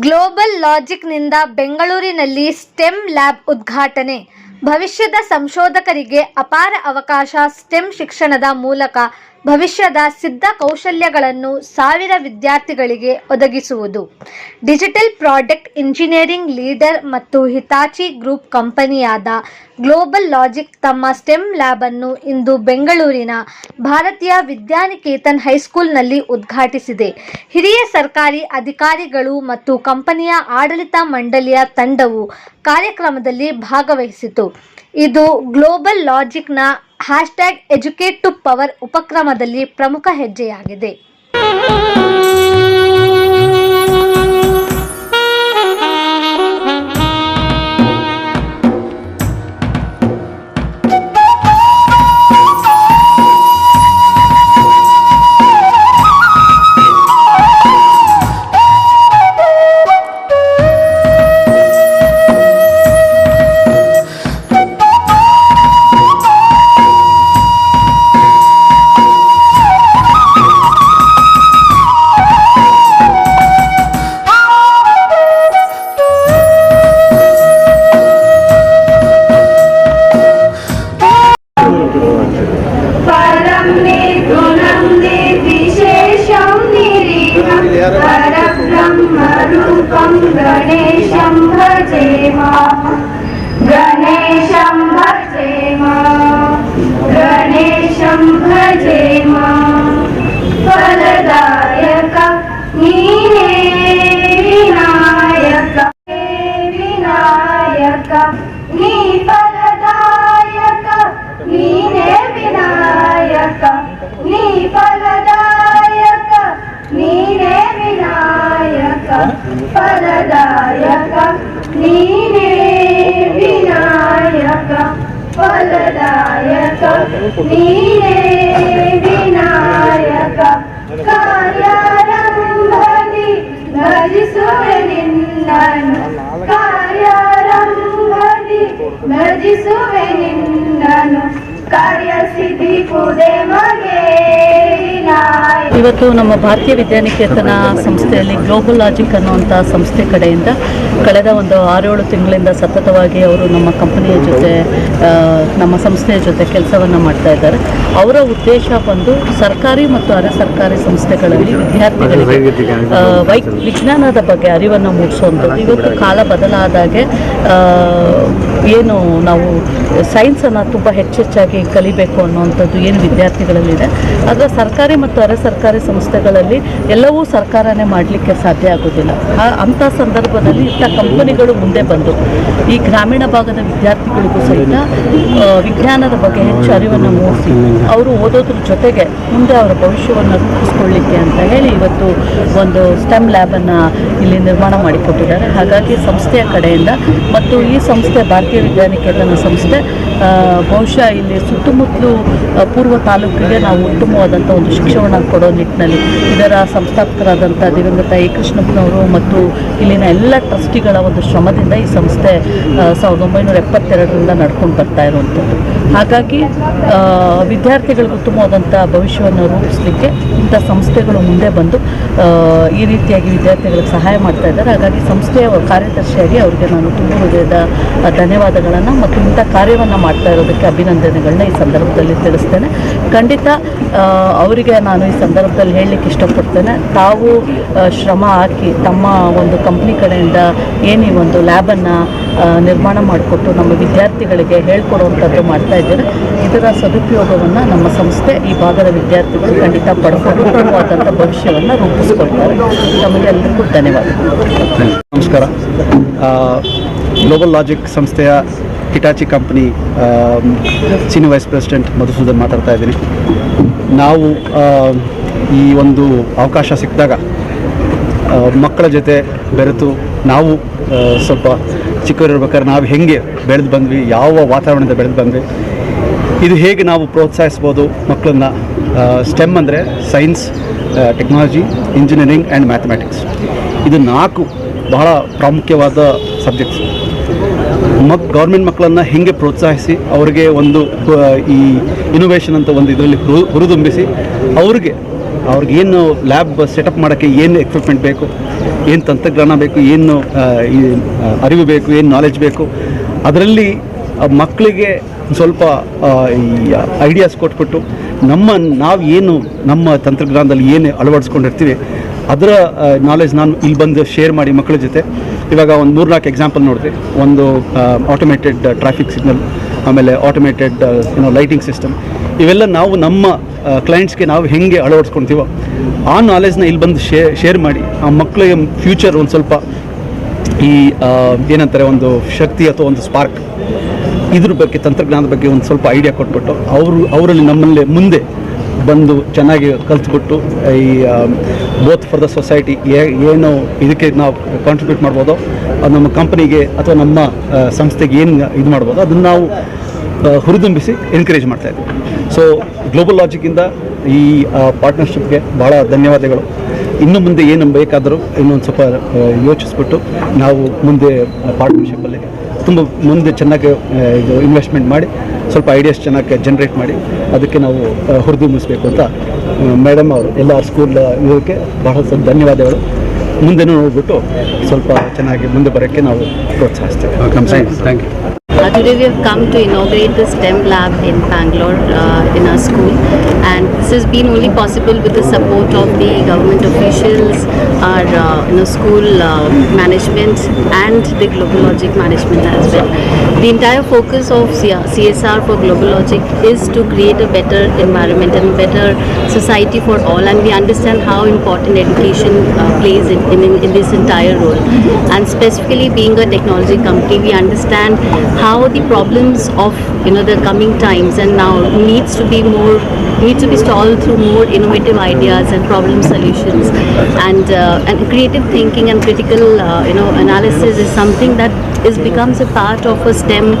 Global ಲಾಜಿಕ್ನಿಂದ ಬೆಂಗಳೂರಿನಲ್ಲಿ stem lab ಉದ್ಘಾಟನೆ. ಭವಿಷ್ಯದ ಸಂಶೋಧಕರಿಗೆ ಅಪಾರ ಅವಕಾಶ ಸ್ಟೆಮ್ ಶಿಕ್ಷಣದ ಮೂಲಕ ಭವಿಷ್ಯದ ಸಿದ್ಧ ಕೌಶಲ್ಯಗಳನ್ನು ಸಾವಿರ ವಿದ್ಯಾರ್ಥಿಗಳಿಗೆ ಒದಗಿಸುವುದು. ಡಿಜಿಟಲ್ ಪ್ರಾಡಕ್ಟ್ ಇಂಜಿನಿಯರಿಂಗ್ ಲೀಡರ್ ಮತ್ತು ಹಿತಾಚಿ ಗ್ರೂಪ್ ಕಂಪನಿಯಾದ ಗ್ಲೋಬಲ್ ಲಾಜಿಕ್ ತಮ್ಮ ಸ್ಟೆಮ್ ಲ್ಯಾಬ್ ಅನ್ನು ಇಂದು ಬೆಂಗಳೂರಿನ ಭಾರತೀಯ ವಿದ್ಯಾನಿಕೇತನ್ ಹೈಸ್ಕೂಲ್ನಲ್ಲಿ ಉದ್ಘಾಟಿಸಿದೆ. ಹಿರಿಯ ಸರ್ಕಾರಿ ಅಧಿಕಾರಿಗಳು ಮತ್ತು ಕಂಪನಿಯ ಆಡಳಿತ ಮಂಡಳಿಯ ತಂಡವು ಕಾರ್ಯಕ್ರಮದಲ್ಲಿ ಭಾಗವಹಿಸಿತು. ಇದು ಗ್ಲೋಬಲ್ ಲಾಜಿಕ್ನ ಹ್ಯಾಶ್ಟ್ಯಾಗ್ ಎಜುಕೇಟ್ ಟು ಪವರ್ ಉಪಕ್ರಮದಲ್ಲಿ ಪ್ರಮುಖ ಹೆಜ್ಜೆಯಾಗಿದೆ. परम निर्गुणं निर्विशेषं निरीहं परब्रह्मरूपं गणेशं भजे गणेशं भजे गणेशं भजे फलदा ನಿನ್ನನು ಕಾರ್ಯಸಿದ್ಧಿ ಪೂಜೆ ಮಗೆ ಇವತ್ತು ನಮ್ಮ ಭಾರತೀಯ ವಿದ್ಯಾನಿಕೇತನ ಸಂಸ್ಥೆಯಲ್ಲಿ ಗ್ಲೋಬಲ್ ಲಾಜಿಕ್ ಅನ್ನುವಂಥ ಸಂಸ್ಥೆ ಕಡೆಯಿಂದ ಕಳೆದ ಒಂದು ಆರೇಳು ತಿಂಗಳಿಂದ ಸತತವಾಗಿ ಅವರು ನಮ್ಮ ಕಂಪನಿಯ ಜೊತೆ ನಮ್ಮ ಸಂಸ್ಥೆಯ ಜೊತೆ ಕೆಲಸವನ್ನು ಮಾಡ್ತಾ ಇದ್ದಾರೆ. ಅವರ ಉದ್ದೇಶ ಬಂದು ಸರ್ಕಾರಿ ಮತ್ತು ಅರೆ ಸರ್ಕಾರಿ ಸಂಸ್ಥೆಗಳಲ್ಲಿ ವಿದ್ಯಾರ್ಥಿಗಳಿಗೆ ವೈ ವಿಜ್ಞಾನದ ಬಗ್ಗೆ ಅರಿವನ್ನು ಮೂಡಿಸುವಂಥದ್ದು ಇವತ್ತು ಕಾಲ ಬದಲಾದಾಗೆ ಏನು ನಾವು ಸೈನ್ಸನ್ನು ತುಂಬ ಹೆಚ್ಚೆಚ್ಚಾಗಿ ಕಲಿಬೇಕು ಅನ್ನುವಂಥದ್ದು ಏನು ವಿದ್ಯಾರ್ಥಿಗಳಲ್ಲಿದೆ. ಆದರೆ ಸರ್ಕಾರಿ ಮತ್ತು ಅರೆ ಸರ್ಕಾರಿ ಸಂಸ್ಥೆಗಳಲ್ಲಿ ಎಲ್ಲವೂ ಸರ್ಕಾರನೇ ಮಾಡಲಿಕ್ಕೆ ಸಾಧ್ಯ ಆಗೋದಿಲ್ಲ. ಅಂಥ ಸಂದರ್ಭದಲ್ಲಿ ಇಂಥ ಕಂಪನಿಗಳು ಮುಂದೆ ಬಂದು ಈ ಗ್ರಾಮೀಣ ಭಾಗದ ವಿದ್ಯಾರ್ಥಿಗಳಿಗೂ ಸಹಿತ ವಿಜ್ಞಾನದ ಬಗ್ಗೆ ಹೆಚ್ಚು ಅರಿವನ್ನು ಮೂಡಿಸಿ ಅವರು ಓದೋದ್ರ ಜೊತೆಗೆ ಮುಂದೆ ಅವರ ಭವಿಷ್ಯವನ್ನು ರೂಪಿಸ್ಕೊಳ್ಳಿಕ್ಕೆ ಅಂತ ಹೇಳಿ ಇವತ್ತು ಒಂದು ಸ್ಟೆಮ್ ಲ್ಯಾಬನ್ನು ಇಲ್ಲಿ ನಿರ್ಮಾಣ ಮಾಡಿಕೊಟ್ಟಿದ್ದಾರೆ. ಹಾಗಾಗಿ ಸಂಸ್ಥೆಯ ಕಡೆಯಿಂದ ಮತ್ತು ಈ ಸಂಸ್ಥೆ ಭಾರತೀಯ ವಿದ್ಯಾನಿಕೇತನ ಸಂಸ್ಥೆ ಆ, ಬಹುಶಃ ಇಲ್ಲಿ ಸುತ್ತಮುತ್ತಲು ಪೂರ್ವ ತಾಲೂಕಿಗೆ ನಾವು ಉತ್ತಮವಾದಂಥ ಒಂದು ಶಿಕ್ಷಣವನ್ನು ಕೊಡೋ ನಿಟ್ಟಿನಲ್ಲಿ ಇದರ ಸಂಸ್ಥಾಪಕರಾದಂಥ ದಿವಂಗತ ಎ. ಕೃಷ್ಣಪ್ಪನವರು ಮತ್ತು ಇಲ್ಲಿನ ಎಲ್ಲ ಟ್ರಸ್ಟಿಗಳ ಒಂದು ಶ್ರಮದಿಂದ ಈ ಸಂಸ್ಥೆ ಸಾವಿರದ ಒಂಬೈನೂರ ಎಪ್ಪತ್ತೆರಡರಿಂದ ನಡ್ಕೊಂಡು ಬರ್ತಾ ಇರುವಂಥದ್ದು ಹಾಗಾಗಿ ವಿದ್ಯಾರ್ಥಿಗಳಿಗೆ ಉತ್ತಮವಾದಂಥ ಭವಿಷ್ಯವನ್ನು ರೂಪಿಸಲಿಕ್ಕೆ ಇಂಥ ಸಂಸ್ಥೆಗಳು ಮುಂದೆ ಬಂದು ಈ ರೀತಿಯಾಗಿ ವಿದ್ಯಾರ್ಥಿಗಳಿಗೆ ಸಹಾಯ ಮಾಡ್ತಾ ಇದ್ದಾರೆ. ಹಾಗಾಗಿ ಸಂಸ್ಥೆಯ ಕಾರ್ಯದರ್ಶಿಯಾಗಿ ಅವರಿಗೆ ನಾನು ತುಂಬ ಹೃದಯದ ಆ, ಧನ್ಯವಾದಗಳನ್ನು ಮತ್ತು ಇಂಥ ಕಾರ್ಯವನ್ನು ಮಾಡ್ತಾ ಇರೋದಕ್ಕೆ ಅಭಿನಂದನೆಗಳನ್ನ ಈ ಸಂದರ್ಭದಲ್ಲಿ ತಿಳಿಸ್ತೇನೆ. ಖಂಡಿತ ಅವರಿಗೆ ನಾನು ಈ ಸಂದರ್ಭದಲ್ಲಿ ಹೇಳಲಿಕ್ಕೆ ಇಷ್ಟಪಡ್ತೇನೆ. ತಾವು ಶ್ರಮ ಹಾಕಿ ತಮ್ಮ ಒಂದು ಕಂಪ್ನಿ ಕಡೆಯಿಂದ ಏನು ಒಂದು ಲ್ಯಾಬನ್ನು ನಿರ್ಮಾಣ ಮಾಡಿಕೊಟ್ಟು ನಮ್ಮ ವಿದ್ಯಾರ್ಥಿಗಳಿಗೆ ಹೇಳ್ಕೊಡುವಂಥದ್ದು ಮಾಡ್ತಾ ಇದ್ದೇನೆ. ಇದರ ಸದುಪಯೋಗವನ್ನು ನಮ್ಮ ಸಂಸ್ಥೆ ಈ ಭಾಗದ ವಿದ್ಯಾರ್ಥಿಗಳು ಖಂಡಿತ ಪಡ್ಕೊಂಡು ಉತ್ತಮವಾದಂಥ ಭವಿಷ್ಯವನ್ನು ರೂಪಿಸ್ಕೊಳ್ತಾರೆ ತಮಗೆಲ್ಲರಿಗೂ ಧನ್ಯವಾದಗಳು ನಮಸ್ಕಾರ. ಗ್ಲೋಬಲ್ ಲಾಜಿಕ್ ಸಂಸ್ಥೆಯ Hitachi company senior vice president Madhusudan ಮಾತಾಡ್ತಾ ಇದ್ದೀನಿ. ನಾವು ಈ ಒಂದು ಅವಕಾಶ ಸಿಕ್ಕಿದಾಗ ಮಕ್ಕಳ ಜೊತೆ ಬೆರೆತು ನಾವು ಸ್ವಲ್ಪ ಚಿಕ್ಕವರಿರ್ಬೇಕಾದ್ರೆ ನಾವು ಹೆಂಗೆ ಬೆಳೆದು ಬಂದ್ವಿ, ಯಾವ ವಾತಾವರಣದಿಂದ ಬೆಳೆದು ಬಂದ್ವಿ, ಇದು ಹೇಗೆ ನಾವು ಪ್ರೋತ್ಸಾಹಿಸ್ಬೋದು ಮಕ್ಕಳನ್ನ ಸ್ಟೆಮ್ ಅಂದರೆ science technology engineering and mathematics ಇದು ನಾಲ್ಕು ಬಹಳ ಪ್ರಾಮುಖ್ಯವಾದ ಸಬ್ಜೆಕ್ಟ್ಸ್ ಮಕ್ ಗೌರ್ಮೆಂಟ್ ಮಕ್ಕಳನ್ನು ಹೇಗೆ ಪ್ರೋತ್ಸಾಹಿಸಿ ಅವರಿಗೆ ಒಂದು ಈ ಇನೋವೇಷನ್ ಅಂತ ಒಂದು ಇದರಲ್ಲಿ ಹುರು, ಹುರಿದುಂಬಿಸಿ ಅವ್ರಿಗೆ, ಅವ್ರಿಗೇನು ಲ್ಯಾಬ್ ಸೆಟಪ್ ಮಾಡೋಕ್ಕೆ ಏನು ಎಕ್ವಿಪ್ಮೆಂಟ್ ಬೇಕು, ಏನು ತಂತ್ರಜ್ಞಾನ ಬೇಕು, ಏನು ಅರಿವು ಬೇಕು, ಏನು ನಾಲೆಜ್ ಬೇಕು, ಅದರಲ್ಲಿ ಮಕ್ಕಳಿಗೆ ಸ್ವಲ್ಪ ಐಡಿಯಾಸ್ ಕೊಟ್ಬಿಟ್ಟು ನಮ್ಮ, ನಾವು ಏನು ನಮ್ಮ ತಂತ್ರಜ್ಞಾನದಲ್ಲಿ ಏನು ಅಳವಡಿಸ್ಕೊಂಡಿರ್ತೀವಿ, ಅದರ ನಾಲೆಜ್ ನಾನು ಇಲ್ಲಿ ಬಂದು ಶೇರ್ ಮಾಡಿ ಮಕ್ಕಳ ಜೊತೆ. ಇವಾಗ ಒಂದು ಮೂರ್ನಾಲ್ಕು ಎಕ್ಸಾಂಪಲ್ ನೋಡಿದೆ ಒಂದು ಆಟೋಮೇಟೆಡ್ ಟ್ರಾಫಿಕ್ ಸಿಗ್ನಲ್ ಆಮೇಲೆ ಆಟೋಮೇಟೆಡ್ ಏನೋ ಲೈಟಿಂಗ್ ಸಿಸ್ಟಮ್ ಇವೆಲ್ಲ ನಾವು ನಮ್ಮ ಕ್ಲೈಂಟ್ಸ್ಗೆ ನಾವು ಹೆಂಗೆ ಅಳವಡಿಸ್ಕೊಳ್ತೀವೋ, ಆ ನಾಲೆಜ್ನ ಇಲ್ಲಿ ಬಂದು ಶೇ ಶೇರ್ ಮಾಡಿ, ಆ ಮಕ್ಕಳಿಗೆ ಫ್ಯೂಚರ್ ಒಂದು ಸ್ವಲ್ಪ ಈ ಏನಂತಾರೆ, ಒಂದು ಶಕ್ತಿ ಅಥವಾ ಒಂದು ಸ್ಪಾರ್ಕ್ ಇದ್ರ ಬಗ್ಗೆ, ತಂತ್ರಜ್ಞಾನದ ಬಗ್ಗೆ ಒಂದು ಸ್ವಲ್ಪ ಐಡಿಯಾ ಕೊಟ್ಬಿಟ್ಟು, ಅವರು, ಅವರಲ್ಲಿ ನಮ್ಮಲ್ಲಿ ಮುಂದೆ ಬಂದು ಚೆನ್ನಾಗಿ ಕಲ್ತ್ಬಿಟ್ಟು ಈ ಬೋತ್ ಫಾರ್ ದ ಸೊಸೈಟಿ ಏನು ಇದಕ್ಕೆ ನಾವು ಕಾಂಟ್ರಿಬ್ಯೂಟ್ ಮಾಡ್ಬೋದು ನಮ್ಮ ಕಂಪ್ನಿಗೆ ಅಥವಾ ನಮ್ಮ ಸಂಸ್ಥೆಗೆ ಏನು ಇದು ಮಾಡ್ಬೋದು, ಅದನ್ನು ನಾವು ಹುರಿದುಂಬಿಸಿ ಎನ್ಕರೇಜ್ ಮಾಡ್ತಾ ಇದ್ದೀವಿ ಸೊ ಗ್ಲೋಬಲ್ ಲಾಜಿಕ್ಕಿಂದ ಈ ಪಾರ್ಟ್ನರ್ಶಿಪ್ಗೆ ಭಾಳ ಧನ್ಯವಾದಗಳು. ಇನ್ನು ಮುಂದೆ ಏನು ಬೇಕಾದರೂ ಇನ್ನೊಂದು ಸ್ವಲ್ಪ ಯೋಚಿಸ್ಬಿಟ್ಟು ನಾವು ಮುಂದೆ ಪಾರ್ಟ್ನರ್ಶಿಪ್ಪಲ್ಲಿ ತುಂಬ ಮುಂದೆ ಚೆನ್ನಾಗಿ ಇದು ಇನ್ವೆಸ್ಟ್ಮೆಂಟ್ ಮಾಡಿ ಸ್ವಲ್ಪ ಐಡಿಯಾಸ್ ಚೆನ್ನಾಗಿ ಜನ್ರೇಟ್ ಮಾಡಿ ಅದಕ್ಕೆ ನಾವು ಹುರಿದು ಹುರಿದುಂಬಿಸ್ಬೇಕು ಅಂತ ಮೇಡಮ್ ಅವರು ಎಲ್ಲ ಸ್ಕೂಲ್ ಇದಕ್ಕೆ ಬಹಳ ಸ್ವಲ್ಪ ಧನ್ಯವಾದಗಳು ಮುಂದೆನೂ ನೋಡ್ಬಿಟ್ಟು ಸ್ವಲ್ಪ ಚೆನ್ನಾಗಿ ಮುಂದೆ ಬರೋಕ್ಕೆ ನಾವು ಪ್ರೋತ್ಸಾಹಿಸ್ತೇವೆ thank you Uh, today we have come to inaugurate the STEM lab in Bangalore uh, in our school and this has been only possible with the support of the government officials, our uh, you know, school uh, management and the Global Logic management as well. The entire focus of CSR for Global Logic is to create a better environment and better society for all and we understand how important education uh, plays in, in, in this entire role and specifically being a technology company we understand how the problems of you know the coming times and now needs to be more needs to be solved through more innovative ideas and problem solutions. And uh, and creative thinking and critical uh, you know analysis is something that is becomes a part of a STEM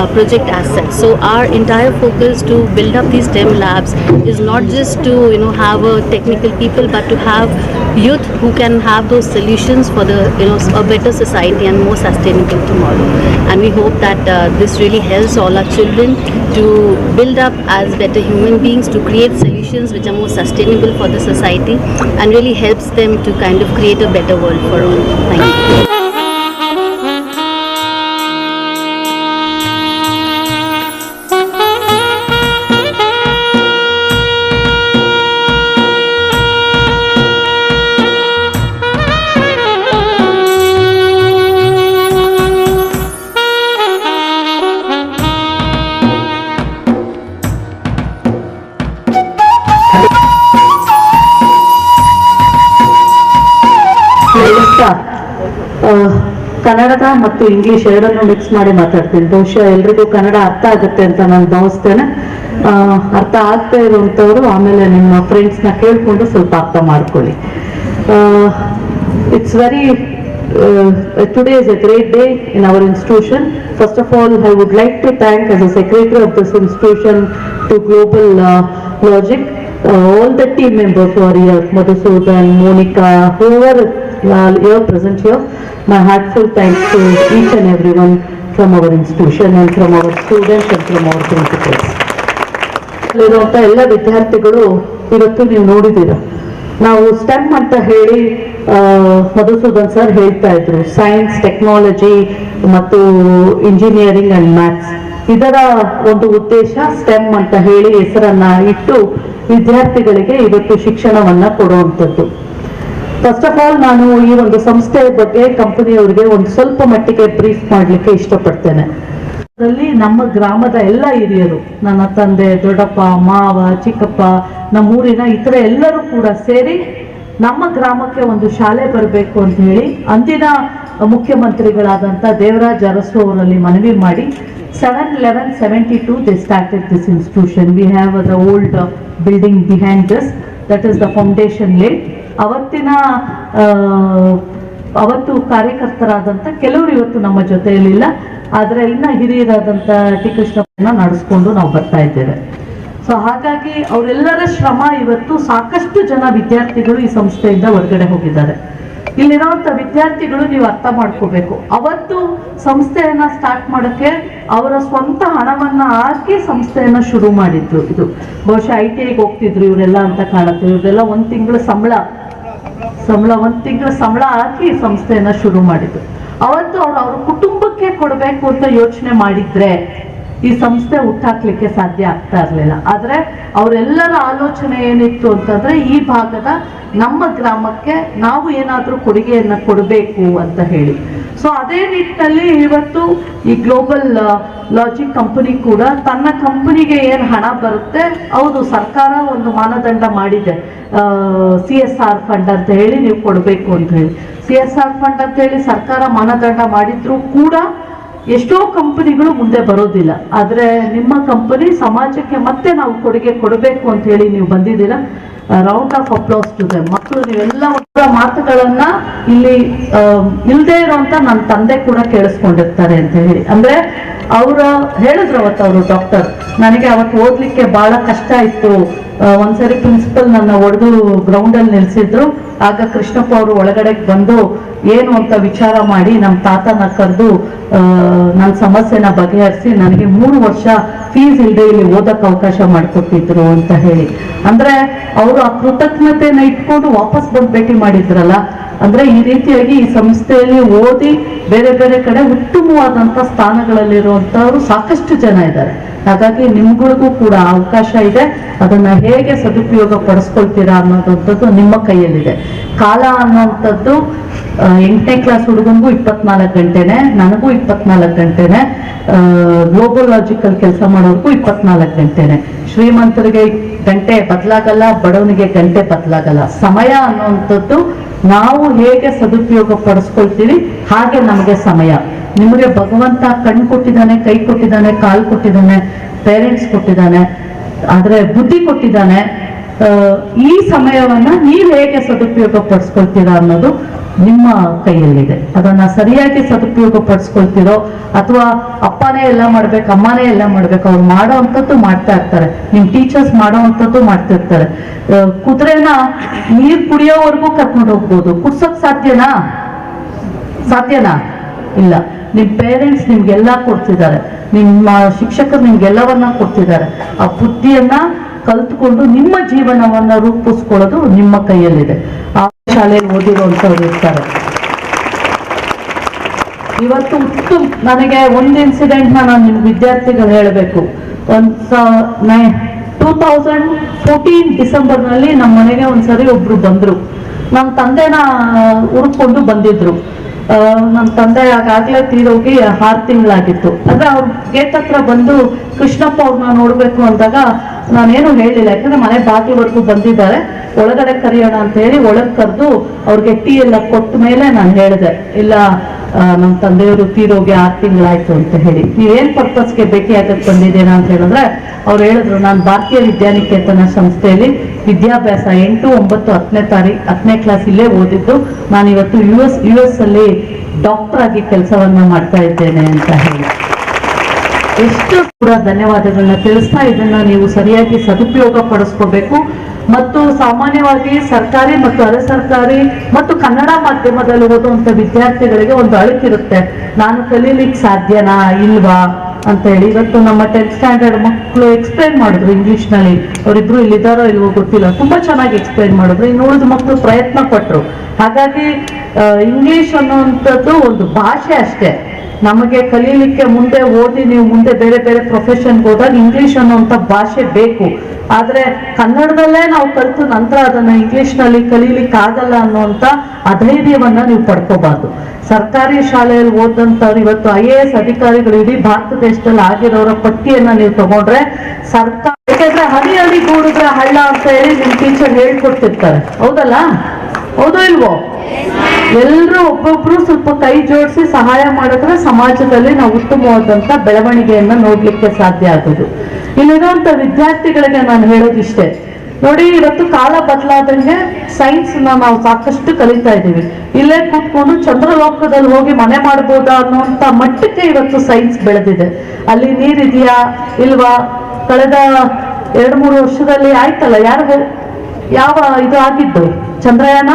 uh, project asset. So our entire focus to build up these STEM labs is not just to you know have a technical people, but to have youth who can have those solutions for the you know a better society and more sustainable tomorrow. And we hope that uh, this really helps all our children to build up as better human beings, to create solutions which are more sustainable for the society, and really helps them to kind of create a better world for all. Thank you. ಮತ್ತು English ಎರಡನ್ನೂ mix ಮಾಡಿ ಮಾತಾಡ್ತೀನಿ. ಬಹುಶಃ ಎಲ್ರಿಗೂ ಕನ್ನಡ ಅರ್ಥ ಆಗುತ್ತೆ ಅಂತ ನಾನು ಭಾವಿಸ್ತೇನೆ. ಅರ್ಥ ಆಗ್ತಾ ಇರುವಂಥವ್ರು ಆಮೇಲೆ ನಿಮ್ಮ ಫ್ರೆಂಡ್ಸ್ನ ಕೇಳಿಕೊಂಡು ಸ್ವಲ್ಪ ಅರ್ಥ ಮಾಡ್ಕೊಳ್ಳಿ. It's very today is a great day in our institution first of all I would like to thank as a secretary of this institution to Global Logic all the team members Warrier Madhusudan Monica Hoover all here present here. My heartfelt thanks to each and everyone from our institution and from our students and from our principals. ಎಲ್ಲ ವಿದ್ಯಾರ್ಥಿಗಳು ಇವತ್ತು ನೀವು ನೋಡಿದಿರ ನಾವು stem ಅಂತ ಹೇಳಿ Madhusudan sir ಹೇಳ್ತಾ ಇದ್ರು science technology ಮತ್ತು ಇಂಜಿನಿಯರಿಂಗ್ ಅಂಡ್ ಮ್ಯಾಥ್ಸ್ ಇದರ ಒಂದು ಉದ್ದೇಶ ಸ್ಟೆಮ್ ಅಂತ ಹೇಳಿ ಹೆಸರನ್ನ ಇಟ್ಟು ವಿದ್ಯಾರ್ಥಿಗಳಿಗೆ ಇವತ್ತು ಶಿಕ್ಷಣವನ್ನ ಕೊಡುವಂಥದ್ದು ಫಸ್ಟ್ ಆಫ್ ಆಲ್ ನಾನು ಈ ಒಂದು ಸಂಸ್ಥೆಯ ಬಗ್ಗೆ ಕಂಪನಿಯವರಿಗೆ ಒಂದು ಸ್ವಲ್ಪ ಮಟ್ಟಿಗೆ ಬ್ರೀಫ್ ಮಾಡಲಿಕ್ಕೆ ಇಷ್ಟಪಡ್ತೇನೆ. ಅದರಲ್ಲಿ ನಮ್ಮ ಗ್ರಾಮದ ಎಲ್ಲ ಹಿರಿಯರು, ನನ್ನ ತಂದೆ, ದೊಡ್ಡಪ್ಪ, ಮಾವ, ಚಿಕ್ಕಪ್ಪ, ನಮ್ಮೂರಿನ ಇತರ ಎಲ್ಲರೂ ಕೂಡ ಸೇರಿ ನಮ್ಮ ಗ್ರಾಮಕ್ಕೆ ಒಂದು ಶಾಲೆ ಬರಬೇಕು ಅಂತ ಹೇಳಿ ಅಂದಿನ ಮುಖ್ಯಮಂತ್ರಿಗಳಾದಂಥ ದೇವರಾಜ್ ಅರಸು ಅವರಲ್ಲಿ ಮನವಿ ಮಾಡಿ seven eleven seventy two the started this institution we have the old building behind this that is the foundation late ಅವತ್ತಿನ ಅವತ್ತು ಕಾರ್ಯಕರ್ತರಾದಂಥ ಕೆಲವರು ಇವತ್ತು ನಮ್ಮ ಜೊತೆಯಲ್ಲಿಲ್ಲ ಆದರೆ ಇನ್ನ ಹಿರಿಯರಾದಂಥ ಟಿ ಕೃಷ್ಣಪ್ಪನ ನಡೆಸ್ಕೊಂಡು ನಾವು ಬರ್ತಾ ಇದ್ದೇವೆ. ಸೊ ಹಾಗಾಗಿ ಅವರೆಲ್ಲರ ಶ್ರಮ ಇವತ್ತು ಸಾಕಷ್ಟು ಜನ ವಿದ್ಯಾರ್ಥಿಗಳು ಈ ಸಂಸ್ಥೆಯಿಂದ ಹೊರಗಡೆ ಹೋಗಿದ್ದಾರೆ. ಇಲ್ಲಿರುವಂತ ವಿದ್ಯಾರ್ಥಿಗಳು ನೀವು ಅರ್ಥ ಮಾಡ್ಕೋಬೇಕು. ಅವತ್ತು ಸಂಸ್ಥೆಯನ್ನ ಸ್ಟಾರ್ಟ್ ಮಾಡೋಕ್ಕೆ ಅವರ ಸ್ವಂತ ಹಣವನ್ನ ಹಾಕಿ ಸಂಸ್ಥೆಯನ್ನ ಶುರು ಮಾಡಿದ್ರು ಇದು. ಬಹುಶಃ ಐ ಟಿ ಐಗೆ ಹೋಗ್ತಿದ್ರು ಇವರೆಲ್ಲ ಅಂತ ಕಾಣುತ್ತೆ. ಇವರೆಲ್ಲ ಒಂದ್ ತಿಂಗಳ ಸಂಬಳ. ಸಂಬಳ, ಒಂದು ತಿಂಗಳ ಸಂಬಳ ಹಾಕಿ ಸಂಸ್ಥೆಯನ್ನ ಶುರು ಮಾಡಿದ್ರು. ಅವತ್ತು ಅವ್ರು ಅವ್ರ ಕುಟುಂಬಕ್ಕೆ ಕೊಡಬೇಕು ಅಂತ ಯೋಚನೆ ಮಾಡಿದ್ರೆ ಈ ಸಂಸ್ಥೆ ಹುಟ್ಟಾಕ್ಲಿಕ್ಕೆ ಸಾಧ್ಯ ಆಗ್ತಾ ಇರಲಿಲ್ಲ. ಆದರೆ ಅವರೆಲ್ಲರ ಆಲೋಚನೆ ಏನಿತ್ತು ಅಂತಂದ್ರೆ ಈ ಭಾಗದ ನಮ್ಮ ಗ್ರಾಮಕ್ಕೆ ನಾವು ಏನಾದ್ರೂ ಕೊಡುಗೆಯನ್ನ ಕೊಡಬೇಕು ಅಂತ ಹೇಳಿ. ಸೊ ಅದೇ ನಿಟ್ಟಿನಲ್ಲಿ ಇವತ್ತು ಈ ಗ್ಲೋಬಲ್ ಲಾಜಿಕ್ ಕಂಪನಿ ಕೂಡ ತನ್ನ ಕಂಪನಿಗೆ ಏನು ಹಣ ಬರುತ್ತೆ, ಹೌದು, ಸರ್ಕಾರ ಒಂದು ಮಾನದಂಡ ಮಾಡಿದೆ. ಸಿ ಎಸ್ ಆರ್ ಫಂಡ್ ಅಂತ ಹೇಳಿ ನೀವು ಕೊಡಬೇಕು ಅಂತ ಹೇಳಿ. ಸಿ ಎಸ್ ಆರ್ ಫಂಡ್ ಅಂತ ಹೇಳಿ ಸರ್ಕಾರ ಮಾನದಂಡ ಮಾಡಿದ್ರು ಕೂಡ ಎಷ್ಟೋ ಕಂಪನಿಗಳು ಮುಂದೆ ಬರೋದಿಲ್ಲ. ಆದ್ರೆ ನಿಮ್ಮ ಕಂಪನಿ ಸಮಾಜಕ್ಕೆ ಮತ್ತೆ ನಾವು ಕೊಡುಗೆ ಕೊಡಬೇಕು ಅಂತ ಹೇಳಿ ನೀವು ಬಂದಿದ್ದೀರಾ? ರೌಂಡ್ ಆಫ್ ಅಪ್ಲಾಸ್ ಟು ಮಕ್ಕಳು ನೀವೆಲ್ಲ ಮಾತುಗಳನ್ನ ಇಲ್ಲಿ ಇಲ್ದೇ ಇರುವಂತ ನನ್ನ ತಂದೆ ಕೂಡ ಕೇಳಿಸ್ಕೊಂಡಿರ್ತಾರೆ ಅಂತ ಹೇಳಿ. ಅಂದ್ರೆ ಅವ್ರ, ಹೇಳಿದ್ರು ಅವತ್ತು ಅವರು ಡಾಕ್ಟರ್ ನನಗೆ ಅವತ್ತು ಓದ್ಲಿಕ್ಕೆ ಬಹಳ ಕಷ್ಟ ಇತ್ತು. ಒಂದ್ಸರಿ ಪ್ರಿನ್ಸಿಪಲ್ ನನ್ನ ಒಡೆದು ಗ್ರೌಂಡ್ ಅಲ್ಲಿ ನಿಲ್ಸಿದ್ರು. ಆಗ ಕೃಷ್ಣಪ್ಪ ಅವರು ಒಳಗಡೆ ಬಂದು ಏನು ಅಂತ ವಿಚಾರ ಮಾಡಿ ನಮ್ಮ ತಾತನ ಕರೆದು ನನ್ನ ಸಮಸ್ಯೆನ ಬಗೆಹರಿಸಿ ನನಗೆ ಮೂರು ವರ್ಷ ಫೀಸ್ ಇಲ್ಲದೆ ಇಲ್ಲಿ ಓದಕ್ಕೆ ಅವಕಾಶ ಮಾಡಿಕೊಟ್ಟಿದ್ರು ಅಂತ ಹೇಳಿ. ಅಂದ್ರೆ ಅವರು ಆ ಕೃತಜ್ಞತೆನ ಇಟ್ಕೊಂಡು ವಾಪಸ್ ಬಂದು ಭೇಟಿ ಮಾಡಿದ್ರಲ್ಲ, ಅಂದ್ರೆ ಈ ರೀತಿಯಾಗಿ ಈ ಸಂಸ್ಥೆಯಲ್ಲಿ ಓದಿ ಬೇರೆ ಬೇರೆ ಕಡೆ ಉತ್ತಮವಾದಂತ ಸ್ಥಾನಗಳಲ್ಲಿರುವಂತವರು ಸಾಕಷ್ಟು ಜನ ಇದ್ದಾರೆ. ಹಾಗಾಗಿ ನಿಮ್ಗಳಿಗೂ ಕೂಡ ಅವಕಾಶ ಇದೆ. ಅದನ್ನ ಹೇಗೆ ಸದುಪಯೋಗ ಪಡಿಸ್ಕೊಳ್ತೀರಾ ಅನ್ನೋದಂಥದ್ದು ನಿಮ್ಮ ಕೈಯಲ್ಲಿದೆ. ಕಾಲ ಅನ್ನೋಂಥದ್ದು ಎಂಟನೇ ಕ್ಲಾಸ್ ಹುಡುಗನ್ಗೂ ಇಪ್ಪತ್ನಾಲ್ಕು ಗಂಟೆನೆ, ನನಗೂ ಇಪ್ಪತ್ನಾಲ್ಕು ಗಂಟೆನೆ ಗ್ಲೋಬಲ್ ಲಾಜಿಕಲ್ ಕೆಲಸ ಮಾಡೋರ್ಗೂ ಇಪ್ಪತ್ನಾಲ್ಕು ಗಂಟೆನೆ. ಶ್ರೀಮಂತರಿಗೆ ಗಂಟೆ ಬದಲಾಗಲ್ಲ, ಬಡವನಿಗೆ ಗಂಟೆ ಬದಲಾಗಲ್ಲ. ಸಮಯ ಅನ್ನುವಂಥದ್ದು ನಾವು ಹೇಗೆ ಸದುಪಯೋಗ ಪಡಿಸ್ಕೊಳ್ತೀವಿ, ಹಾಗೆ ನಮಗೆ ಸಮಯ. ನಿಮಗೆ ಭಗವಂತ ಕಣ್ಣು ಕೊಟ್ಟಿದ್ದಾನೆ, ಕೈ ಕೊಟ್ಟಿದ್ದಾನೆ, ಕಾಲು ಕೊಟ್ಟಿದ್ದಾನೆ ಪೇರೆಂಟ್ಸ್ ಕೊಟ್ಟಿದ್ದಾನೆ, ಆದರೆ ಬುದ್ಧಿ ಕೊಟ್ಟಿದ್ದಾನೆ ಈ ಸಮಯವನ್ನ ನೀವು ಹೇಗೆ ಸದುಪಯೋಗ ಪಡಿಸ್ಕೊಳ್ತೀರಾ ಅನ್ನೋದು ನಿಮ್ಮ ಕೈಯಲ್ಲಿದೆ. ಅದನ್ನ ಸರಿಯಾಗಿ ಸದುಪಯೋಗ ಪಡಿಸ್ಕೊಳ್ತಿರೋ ಅಥವಾ ಅಪ್ಪನೇ ಎಲ್ಲ ಮಾಡ್ಬೇಕು, ಅಮ್ಮನೇ ಎಲ್ಲ ಮಾಡ್ಬೇಕು, ಅವ್ರು ಮಾಡೋ ಅಂಥದ್ದು ಮಾಡ್ತಾ ಇರ್ತಾರೆ. ನಿಮ್ ಟೀಚರ್ಸ್ ಮಾಡೋ ಅಂಥದ್ದು ಮಾಡ್ತಾ ಇರ್ತಾರೆ. ಕುದುರೆನ ನೀರ್ ಕುಡಿಯೋವರೆಗೂ ಕರ್ಕೊಂಡು ಹೋಗ್ಬೋದು. ಕುಡ್ಸೋಕ್ ಸಾಧ್ಯನಾ? ಸಾಧ್ಯನಾ? ಇಲ್ಲ. ನಿಮ್ ಪೇರೆಂಟ್ಸ್ ನಿಮ್ಗೆಲ್ಲ ಕೊಡ್ತಿದ್ದಾರೆ. ನಿಮ್ಮ ಶಿಕ್ಷಕರು ನಿಮ್ಗೆಲ್ಲವನ್ನ ಕೊಡ್ತಿದ್ದಾರೆ. ಆ ಬುದ್ಧಿಯನ್ನ ಕಲ್ತ್ಕೊಂಡು ನಿಮ್ಮ ಜೀವನವನ್ನ ರೂಪಿಸ್ಕೊಳ್ಳೋದು ನಿಮ್ಮ ಕೈಯಲ್ಲಿದೆ. ಆ ಶಾಲೆಯಲ್ಲಿ ಓದಿರುವಂತವ್ರು ಇರ್ತಾರೆ. ಇವತ್ತು ಉತ್ತು ನನಗೆ ಒಂದು ಇನ್ಸಿಡೆಂಟ್ ನಾನು ನಿಮ್ ವಿದ್ಯಾರ್ಥಿಗಳು ಹೇಳಬೇಕು. ಒಂದ್ ಟೂ ತೌಸಂಡ್ ಫೋರ್ಟೀನ್ ಡಿಸೆಂಬರ್ನಲ್ಲಿ ನಮ್ಮ ಮನೆಗೆ ಒಂದ್ಸರಿ ಒಬ್ರು ಬಂದ್ರು. ನಮ್ಮ ತಂದೆನ ಹುಡ್ಕೊಂಡು ಬಂದಿದ್ರು. ನಮ್ಮ ತಂದೆ ಆಗಾಗ್ಲೇ ತೀರೋಗಿ ಆರು ತಿಂಗಳಾಗಿತ್ತು. ಅಂದ್ರೆ ಅವ್ರ ಗೇಟ್ ಹತ್ರ ಬಂದು ಕೃಷ್ಣಪ್ಪ ಅವ್ರನ್ನ ನೋಡ್ಬೇಕು ಅಂದಾಗ ನಾನೇನು ಹೇಳಿಲ್ಲ. ಯಾಕಂದ್ರೆ ಮನೆ ಬಾಗಿಲವರೆಗೂ ಬಂದಿದ್ದಾರೆ. ಒಳಗಡೆ ಕರೆಯೋಣ ಅಂತ ಹೇಳಿ ಒಳಗೆ ಕರೆದು ಅವ್ರಿಗೆ ಟೀ ಎಲ್ಲ ಕೊಟ್ಟ ಮೇಲೆ ನಾನು ಹೇಳಿದೆ. ಇಲ್ಲ ನಮ್ಮ ತಂದೆಯವರು ತೀರೋಗಿ ಆರು ತಿಂಗಳಾಯ್ತು ಅಂತ ಹೇಳಿ. ನೀವೇನು ಪರ್ಪಸ್ಗೆ ಭೇಟಿ ಆಗಕ್ಕೆ ಬಂದಿದ್ದೀರಾ ಅಂತ ಹೇಳಿದ್ರೆ ಅವ್ರು ಹೇಳಿದ್ರು, ನಾನು ಭಾರತೀಯ ವಿದ್ಯಾನಿಕೇತನ ಸಂಸ್ಥೆಯಲ್ಲಿ ವಿದ್ಯಾಭ್ಯಾಸ ಎಂಟು, ಒಂಬತ್ತು, ಹತ್ತನೇ ತಾರೀಕು ಹತ್ತನೇ ಕ್ಲಾಸ್ ಇಲ್ಲೇ ಓದಿದ್ದು. ನಾನು ಇವತ್ತು ಯು ಎಸ್ ಯು ಎಸ್ ಅಲ್ಲಿ ಡಾಕ್ಟರ್ ಆಗಿ ಕೆಲಸವನ್ನ ಮಾಡ್ತಾ ಇದ್ದೇನೆ ಅಂತ ಹೇಳಿ. ಎಷ್ಟು ಕೂಡ ಧನ್ಯವಾದಗಳನ್ನ ತಿಳಿಸ್ತಾ ಇದನ್ನ ನೀವು ಸರಿಯಾಗಿ ಸದುಪಯೋಗ ಪಡಿಸ್ಕೋಬೇಕು. ಮತ್ತು ಸಾಮಾನ್ಯವಾಗಿ ಸರ್ಕಾರಿ ಮತ್ತು ಅರೆ ಸರ್ಕಾರಿ ಮತ್ತು ಕನ್ನಡ ಮಾಧ್ಯಮದಲ್ಲಿ ಓದುವಂತ ವಿದ್ಯಾರ್ಥಿಗಳಿಗೆ ಒಂದು ಅಳುಕಿರುತ್ತೆ ನಾನು ಕಲೀಲಿಕ್ಕೆ ಸಾಧ್ಯನಾ ಇಲ್ವಾ ಅಂತ ಹೇಳಿ. ಇವತ್ತು ನಮ್ಮ ಟೆಂತ್ ಸ್ಟ್ಯಾಂಡರ್ಡ್ ಮಕ್ಕಳು ಎಕ್ಸ್ಪ್ಲೈನ್ ಮಾಡಿದ್ರು ಇಂಗ್ಲಿಷ್ನಲ್ಲಿ ಅವರಿಬ್ರು ಇಲ್ಲಿದ್ದಾರೋ ಇಲ್ವೋ ಗೊತ್ತಿಲ್ಲ. ತುಂಬಾ ಚೆನ್ನಾಗಿ ಎಕ್ಸ್ಪ್ಲೈನ್ ಮಾಡಿದ್ರು. ಇನ್ನು ಉಳಿದ ಮಕ್ಕಳು ಪ್ರಯತ್ನ ಪಟ್ರು. ಹಾಗಾಗಿ ಇಂಗ್ಲಿಷ್ ಅನ್ನುವಂಥದ್ದು ಒಂದು ಭಾಷೆ ಅಷ್ಟೇ. ನಮಗೆ ಕಲೀಲಿಕ್ಕೆ ಮುಂದೆ ಓದಿ ನೀವು ಮುಂದೆ ಬೇರೆ ಬೇರೆ ಪ್ರೊಫೆಷನ್ಗೆ ಹೋದಾಗ ಇಂಗ್ಲಿಷ್ ಅನ್ನೋಂಥ ಭಾಷೆ ಬೇಕು. ಆದ್ರೆ ಕನ್ನಡದಲ್ಲೇ ನಾವು ಕಲಿತು ನಂತರ ಅದನ್ನ ಇಂಗ್ಲಿಷ್ನಲ್ಲಿ ಕಲೀಲಿಕ್ಕೆ ಆಗಲ್ಲ ಅನ್ನುವಂತ ಅಧೈರ್ಯವನ್ನ ನೀವು ಪಡ್ಕೋಬಾರ್ದು. ಸರ್ಕಾರಿ ಶಾಲೆಯಲ್ಲಿ ಓದಂಥವ್ರು ಇವತ್ತು ಐ ಎ ಎಸ್ ಅಧಿಕಾರಿಗಳು ಇಡೀ ಭಾರತ ದೇಶದಲ್ಲಿ ಆಗಿರೋರ ಪಟ್ಟಿಯನ್ನ ನೀವು ತಗೊಂಡ್ರೆ ಸರ್ಕಾರ ಯಾಕೆಂದ್ರೆ ಹನಿ ಗೂಡಿದ್ರೆ ಹಳ್ಳ ಅಂತ ಹೇಳಿ ನಿಮ್ಮ ಟೀಚರ್ ಹೇಳ್ಕೊಡ್ತಿರ್ತಾರೆ. ಹೌದಲ್ಲ? ಹೌದೋ ಇಲ್ವೋ? ಎಲ್ಲರೂ ಒಬ್ಬೊಬ್ರು ಸ್ವಲ್ಪ ಕೈ ಜೋಡಿಸಿ ಸಹಾಯ ಮಾಡಿದ್ರೆ ಸಮಾಜದಲ್ಲಿ ನಾವು ಉತ್ತಮವಾದಂತ ಬೆಳವಣಿಗೆಯನ್ನ ನೋಡ್ಲಿಕ್ಕೆ ಸಾಧ್ಯ ಆಗೋದು ಇಲ್ಲಿರುವಂತ ವಿದ್ಯಾರ್ಥಿಗಳಿಗೆ ನಾನು ಹೇಳೋದಿಷ್ಟೇ, ನೋಡಿ, ಇವತ್ತು ಕಾಲ ಬದಲಾದಂಗೆ ಸೈನ್ಸ್ ನಾವು ಸಾಕಷ್ಟು ಕಲಿತಾ ಇದ್ದೀವಿ. ಇಲ್ಲೇ ಕೂತ್ಕೊಂಡು ಚಂದ್ರಲೋಕದಲ್ಲಿ ಹೋಗಿ ಮನೆ ಮಾಡ್ಬೋದಾ ಅನ್ನುವಂತ ಮಟ್ಟಕ್ಕೆ ಇವತ್ತು ಸೈನ್ಸ್ ಬೆಳೆದಿದೆ. ಅಲ್ಲಿ ನೀರಿದೆಯಾ ಇಲ್ವಾ? ಕಳೆದ ಎರಡು ಮೂರು ವರ್ಷದಲ್ಲಿ ಆಯ್ತಲ್ಲ, ಯಾರು ಯಾವ ಇದು ಆಗಿದ್ದು? ಚಂದ್ರಯಾನ?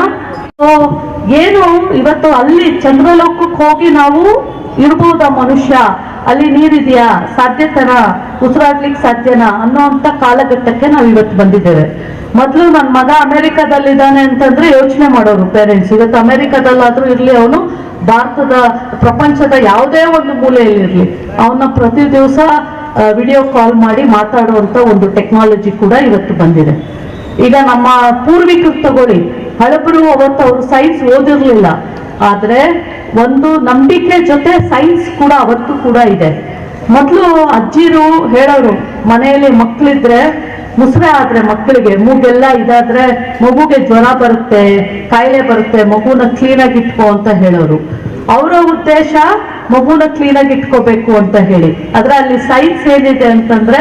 ಏನು ಇವತ್ತು ಅಲ್ಲಿ ಚಂದ್ರಲೋಕಕ್ಕೆ ಹೋಗಿ ನಾವು ಇರ್ಬೋದ ಮನುಷ್ಯ? ಅಲ್ಲಿ ನೀರಿದೆಯಾ? ಸಾಧ್ಯತನ? ಉಸಿರಾಡ್ಲಿಕ್ಕೆ ಸಾಧ್ಯನಾ? ಅನ್ನೋಂಥ ಕಾಲಘಟ್ಟಕ್ಕೆ ನಾವು ಇವತ್ತು ಬಂದಿದ್ದೇವೆ. ಮೊದಲು ನನ್ನ ಮಗ ಅಮೆರಿಕದಲ್ಲಿದ್ದಾನೆ ಅಂತಂದ್ರೆ ಯೋಚನೆ ಮಾಡೋರು ಪೇರೆಂಟ್ಸ್ ಇವತ್ತು ಅಮೆರಿಕದಲ್ಲಾದ್ರೂ ಇರ್ಲಿ, ಅವನು ಭಾರತದ ಪ್ರಪಂಚದ ಯಾವುದೇ ಒಂದು ಮೂಲೆಯಲ್ಲಿ ಇರ್ಲಿ. ಅವನ್ನ ಪ್ರತಿ ದಿವಸ ವಿಡಿಯೋ ಕಾಲ್ ಮಾಡಿ ಮಾತಾಡುವಂತ ಒಂದು ಟೆಕ್ನಾಲಜಿ ಕೂಡ ಇವತ್ತು ಬಂದಿದೆ. ಈಗ ನಮ್ಮ ಪೂರ್ವಿಕರು ತಗೊಳ್ಳಿ ಹಳಬರು ಅವತ್ತು ಅವರು ಸೈನ್ಸ್ ಓದಿರ್ಲಿಲ್ಲ. ಆದ್ರೆ ಒಂದು ನಂಬಿಕೆ ಜೊತೆ ಸೈನ್ಸ್ ಕೂಡ ಅವತ್ತು ಕೂಡ ಇದೆ. ಮೊದಲು ಅಜ್ಜಿರು ಹೇಳೋರು, ಮನೆಯಲ್ಲಿ ಮಕ್ಕಳಿದ್ರೆ ಮುಸ್ರೆ ಆದ್ರೆ ಮಕ್ಕಳಿಗೆ ಮೂಗೆಲ್ಲ ಇದಾದ್ರೆ ಮಗುಗೆ ಜ್ವರ ಬರುತ್ತೆ, ಕಾಯಿಲೆ ಬರುತ್ತೆ, ಮಗುನ ಕ್ಲೀನಾಗಿ ಇಟ್ಕೋ ಅಂತ ಹೇಳೋರು. ಅವರ ಉದ್ದೇಶ ಮಗುನ ಕ್ಲೀನಾಗಿ ಇಟ್ಕೋಬೇಕು ಅಂತ ಹೇಳಿ. ಆದ್ರೆ ಅಲ್ಲಿ ಸೈನ್ಸ್ ಏನಿದೆ ಅಂತಂದ್ರೆ,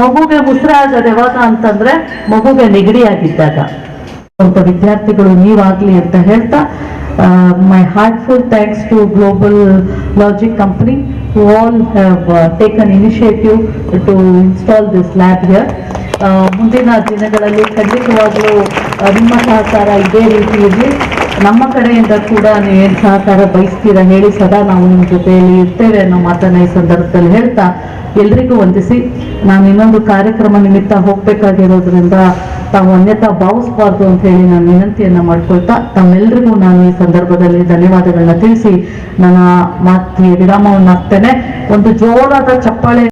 ಮಗುಗೆ ಮುಸ್ರೆ ಆಗೋದು ಯಾವಾಗ ಅಂತಂದ್ರೆ ಮಗುಗೆ ನೆಗಡಿ ಆಗಿದ್ದಾಗ. ಸ್ವಲ್ಪ ವಿದ್ಯಾರ್ಥಿಗಳು ನೀವಾಗ್ಲಿ ಅಂತ ಹೇಳ್ತಾ my heartful thanks to Global Logic company to all have taken initiative to install this lab here ಮುಂದಿನ ದಿನಗಳಲ್ಲಿ ಖಂಡಿತವಾಗಲೂ ನಿಮ್ಮ ಸಹಕಾರ ಇದೇ ರೀತಿಯಲ್ಲಿ ನಮ್ಮ ಕಡೆಯಿಂದ ಕೂಡ ನೀವೇನು ಸಹಕಾರ ಬಯಸ್ತೀರಾ ಹೇಳಿ ಸದಾ ನಾವು ನಿಮ್ಮ ಜೊತೆಯಲ್ಲಿ ಇರ್ತೇವೆ ಅನ್ನೋ ಮಾತನ್ನ ಈ ಸಂದರ್ಭದಲ್ಲಿ ಹೇಳ್ತಾ ಎಲ್ರಿಗೂ ವಂದಿಸಿ. ನಾನು ಇನ್ನೊಂದು ಕಾರ್ಯಕ್ರಮ ನಿಮಿತ್ತ ಹೋಗ್ಬೇಕಾಗಿರೋದ್ರಿಂದ ತಾವು ಅನ್ಯತಾ ಭಾವಿಸಬಾರ್ದು ಅಂತ ಹೇಳಿ ನಾನು ವಿನಂತಿಯನ್ನ ಮಾಡ್ಕೊಳ್ತಾ ತಮ್ಮೆಲ್ಲರಿಗೂ ನಾನು ಈ ಸಂದರ್ಭದಲ್ಲಿ ಧನ್ಯವಾದಗಳನ್ನ ತಿಳಿಸಿ ನನ್ನ ಮಾತಿಗೆ ವಿರಾಮವನ್ನು ಹಾಕ್ತೇನೆ. ಒಂದು ಜೋರಾದ ಚಪ್ಪಾಳೆ